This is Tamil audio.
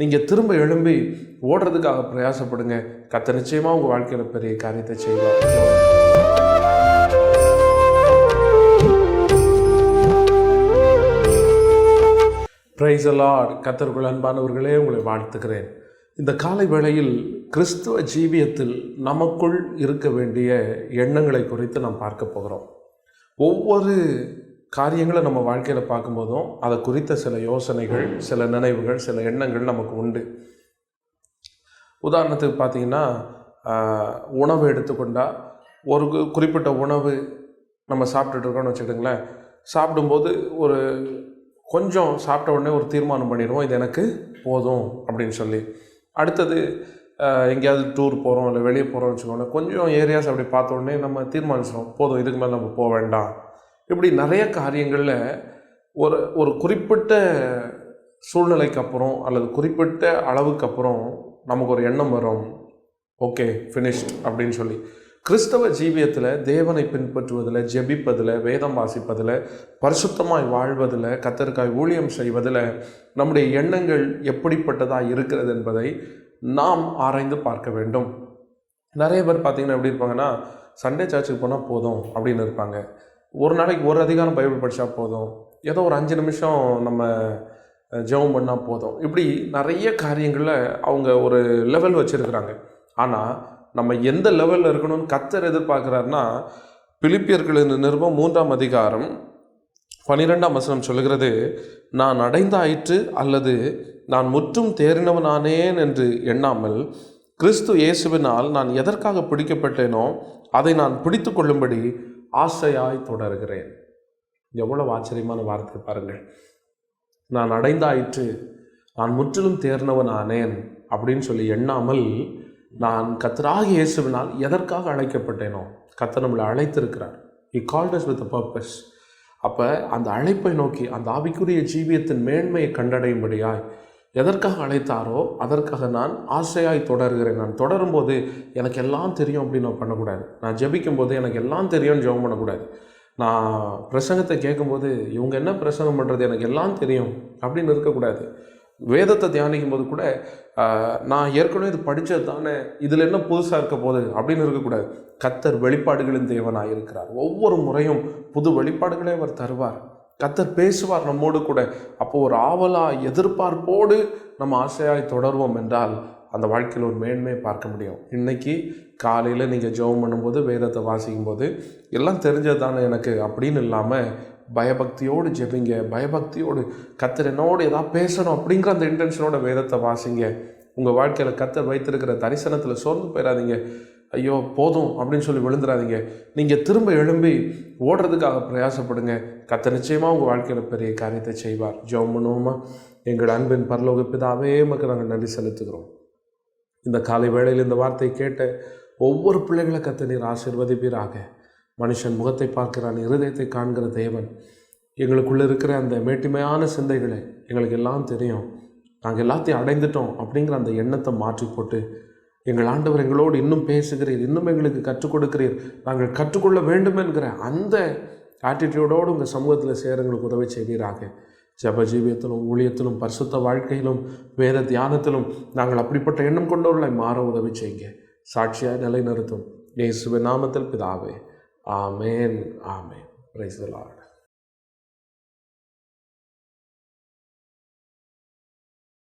நீங்கள் திரும்ப எழும்பி ஓடுறதுக்காக பிரயாசப்படுங்க. கத்த நிச்சயமாக உங்கள் வாழ்க்கையில் பெரிய காரியத்தை செய்வார். பிரைஸ் அலாட் கத்தருக்குள் அன்பானவர்களே உங்களை வாழ்த்துக்கிறேன். இந்த காலை வேளையில் கிறிஸ்துவ ஜீவியத்தில் நமக்குள் இருக்க வேண்டிய எண்ணங்களை குறித்து நாம் பார்க்க போகிறோம். ஒவ்வொரு காரியங்களை நம்ம வாழ்க்கையில் பார்க்கும்போதும் அதை குறித்த சில யோசனைகள் சில நினைவுகள் சில எண்ணங்கள் நமக்கு உண்டு. உதாரணத்துக்கு பார்த்தீங்கன்னா உணவு எடுத்துக்கொண்டால் ஒரு குறிப்பிட்ட உணவு நம்ம சாப்பிட்டுட்டு இருக்கோம்னு வச்சுக்கிட்டுங்களேன் சாப்பிடும்போது ஒரு கொஞ்சம் சாப்பிட்ட உடனே ஒரு தீர்மானம் பண்ணிடுவோம் இது எனக்கு போதும் அப்படின்னு சொல்லி. அடுத்தது எங்கேயாவது டூர் போகிறோம் இல்லை வெளியே போகிறோம்னு வச்சுக்கோங்களேன் கொஞ்சம் ஏரியாஸ் அப்படி பார்த்த உடனே நம்ம தீர்மானிச்சிடும் போதும் இதுக்கு மேலே நம்ம போக வேண்டாம். இப்படி நிறைய காரியங்களில் ஒரு ஒரு குறிப்பிட்ட சூழ்நிலைக்கு அப்புறம் அல்லது குறிப்பிட்ட அளவுக்கு அப்புறம் நமக்கு ஒரு எண்ணம் வரும். ஓகே ஃபினிஷ்ட் அப்படின்னு சொல்லி. கிறிஸ்தவ ஜீவியத்தில் தேவனை பின்பற்றுவதில் ஜெபிப்பதில் வேதம் வாசிப்பதில் பரிசுத்தமாய் வாழ்வதில் கத்தருக்காய் ஊழியம் செய்வதில் நம்முடைய எண்ணங்கள் எப்படிப்பட்டதாக இருக்கிறது என்பதை நாம் ஆராய்ந்து பார்க்க வேண்டும். நிறைய பேர் பார்த்திங்கன்னா எப்படி இருப்பாங்கன்னா சண்டே சர்ச்சுக்கு போனால் போதும் அப்படின்னு இருப்பாங்க. ஒரு நாளைக்கு ஒரு அதிகாரம் பைபிள் படித்தா போதும். ஏதோ ஒரு அஞ்சு நிமிஷம் நம்ம ஜெபம் பண்ணால் போதும். இப்படி நிறைய காரியங்களில் அவங்க ஒரு லெவல் வச்சுருக்கிறாங்க. ஆனால் நம்ம எந்த லெவலில் இருக்கணும்னு கத்தர் எதிர்பார்க்குறாருன்னா பிலிப்பியர்களின் நிருபம் மூன்றாம் அதிகாரம் பனிரெண்டாம் வசனம் சொல்லுகிறது நான் அடைந்தாயிற்று அல்லது நான் முற்றும் தேறினவனானேன் என்று எண்ணாமல் கிறிஸ்து இயேசுவினால் நான் எதற்காக பிடிக்கப்பட்டேனோ அதை நான் பிடித்து கொள்ளும்படி ஆசையாய் தொடர்கிறேன். எவ்வளவு ஆச்சரியமான வார்த்தை பாருங்கள். நான் அடைந்தாயிற்று நான் முற்றிலும் தேர்ந்தவன் ஆனேன் அப்படின்னு சொல்லி எண்ணாமல் நான் கத்தராக இயேசுவினால் எதற்காக அழைக்கப்பட்டேனோ கத்தர் நம்மளை அழைத்திருக்கிறார். He called us with a purpose அப்போ அந்த அழைப்பை நோக்கி அந்த ஆவிக்குரிய ஜீவியத்தின் மேன்மையை கண்டடையும்படியாய் எதற்காக அழைத்தாரோ அதற்காக நான் ஆசையாய் தொடர்கிறேன். நான் தொடரும்போது எனக்கு எல்லாம் தெரியும் அப்படின்னு நான் பண்ணக்கூடாது. நான் ஜெபிக்கும் போது எனக்கு எல்லாம் தெரியும்னு ஜெபம் பண்ணக்கூடாது. நான் பிரசங்கத்தை கேட்கும்போது இவங்க என்ன பிரசங்கம் பண்ணுறது எனக்கு எல்லாம் தெரியும். அப்படின்னு இருக்கக்கூடாது. வேதத்தை தியானிக்கும் போது கூட நான் ஏற்கனவே இது படித்தது தானே இதில் என்ன புதுசாக இருக்க போகுது? அப்படின்னு இருக்கக்கூடாது. கத்தர் வெளிப்பாடுகளின் தேவனாக இருக்கிறார் ஒவ்வொரு முறையும் புது வெளிப்பாடுகளை அவர் தருவார். கத்தர் பேசுவார் நம்மோடு கூட. அப்போ ஒரு ஆவலா எதிர்பார்ப்போடு நம்ம ஆசையாய் தொடர்வோம் என்றால் அந்த வாழ்க்கையில் ஒரு மேன்மையை பார்க்க முடியும். இன்றைக்கி காலையில் நீங்கள் ஜெபம் பண்ணும்போது வேதத்தை வாசிக்கும் போது எல்லாம் தெரிஞ்சது தானே எனக்கு அப்படின்னு இல்லாமல் பயபக்தியோடு ஜெபிங்க. பயபக்தியோடு கத்தர் என்னோடு எதாவது பேசணும் அப்படிங்கிற அந்த இன்டென்ஷனோட வேதத்தை வாசிங்க. உங்கள் வாழ்க்கையில் கத்தர் வைத்திருக்கிற தரிசனத்தில் சோர்ந்து போயிடாதீங்க. ஐயோ போதும் அப்படின்னு சொல்லி விழுந்துடாதீங்க நீங்கள் திரும்ப எழும்பி ஓடுறதுக்காக பிரயாசப்படுங்க. கத்த நிச்சயமாக உங்கள் வாழ்க்கையில் பெரிய காரியத்தை செய்வார். ஜெபம் பண்ணுவோமா? எங்கள் அன்பின் பரலோக பிதாவே மக்கள் நாங்கள் நன்றி செலுத்துகிறோம். இந்த காலை வேளையில் இந்த வார்த்தை கேட்ட ஒவ்வொரு பிள்ளைகளை கத்த நீர் ஆசீர்வதிப்பீராக. மனுஷன் முகத்தை பார்க்கிறான் இருதயத்தை காண்கிற தேவன். எங்களுக்குள்ளே இருக்கிற அந்த மேட்டிமையான சிந்தைகளை எங்களுக்கு எல்லாம் தெரியும். நாங்கள் எல்லாத்தையும் அடைந்துட்டோம் அப்படிங்கிற அந்த எண்ணத்தை மாற்றி போட்டு எங்கள் ஆண்டவர் எங்களோடு இன்னும் பேசுகிறீர் இன்னும் எங்களுக்கு கற்றுக் கொடுக்கிறீர். நாங்கள் கற்றுக்கொள்ள வேண்டும் என்கிற அந்த ஆட்டிடியூடோடு உங்கள் சமூகத்தில் சேர எங்களுக்கு உதவி செய்வீராக. ஜப ஜீவியத்திலும் ஊழியத்திலும் பரிசுத்த வாழ்க்கையிலும் வேத தியானத்திலும் நாங்கள் அப்படிப்பட்ட எண்ணம் கொண்டவர்களை மாற உதவி செய்யுங்க. சாட்சியாக நிலைநிறுத்தும். இயேசுவின் நாமத்தில் பிதாவே. ஆமேன் ஆமேன். Price Lord